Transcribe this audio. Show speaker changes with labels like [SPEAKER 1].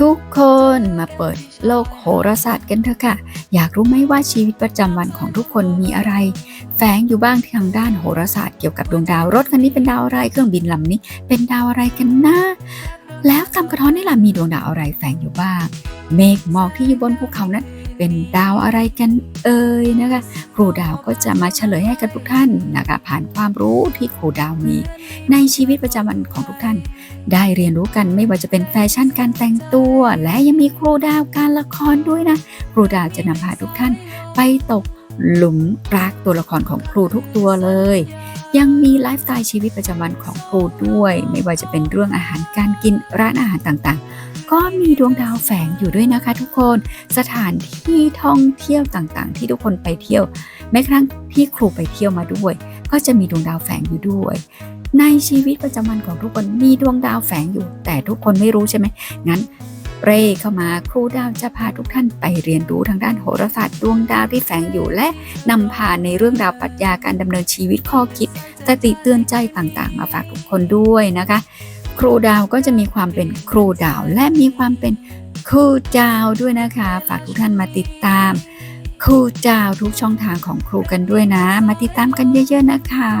[SPEAKER 1] ทุกคนมาเปิดโลกโหราศาสตร์กันเถอะค่ะ อยากรู้ไหมว่าชีวิตประจำวันของทุกคนมีอะไร แฝงอยู่บ้างทางด้านโหราศาสตร์เกี่ยวกับดวงดาว รถคันนี้เป็นดาวอะไร เครื่องบินลำนี้ เป็นดาวอะไรกันนะแล้วตามกระท้อนนี่ล่ะมีดวงดาวอะไรแฝงอยู่บ้าง เมฆหมอกที่อยู่บนภูเขานั้น เป็นดาวอะไรกันเอ่ยนะคะครูดาวก็จะมาเฉลยให้กับทุกท่านนะคะผ่านความรู้ที่ครูดาวมี ในชีวิตประจำวันของทุกท่าน ได้เรียนรู้กันไม่ว่าจะเป็นแฟชั่นการแต่งตัว และยังมีครูดาวการละครด้วยนะครูดาวจะนำพาทุกท่าน ไปตกหลุมรักตัวละครของครูทุกตัวเลย ยังมีไลฟ์สไตล์ชีวิตประจำวันของครูด้วย ไม่ว่าจะเป็นเรื่องอาหารการกินร้านอาหารต่างๆ ก็มีดวงดาวแฝงอยู่ด้วยนะคะทุกคน สถานที่ท่องเที่ยวต่างๆ ที่ทุกคนไปเที่ยว แม้กระทั่งที่ครูไปเที่ยวมาด้วย ก็จะมีดวงดาวแฝงอยู่ด้วย ในชีวิตประจำวันของทุกคนมีดวงดาวแฝงอยู่ แต่ทุกคนไม่รู้ใช่ไหมงั้นเร่เข้ามาครูดาวจะพาทุกท่านไปเรียนรู้ทางด้านโหราศาสตร์ดวงดาวที่แฝงอยู่และนำพาในเรื่องราวปรัชญาการดำเนินชีวิตข้อคิดสติเตือนใจต่างๆ มาฝากทุกคนด้วยนะคะ ครูดาวก็จะมีความเป็นครูดาวและมีความเป็นครูดาวด้วยนะคะ ฝากทุกท่านมาติดตาม ครูดาวทุกช่องทางของครูกันด้วยนะ มาติดตามกันเยอะ ๆ นะคะ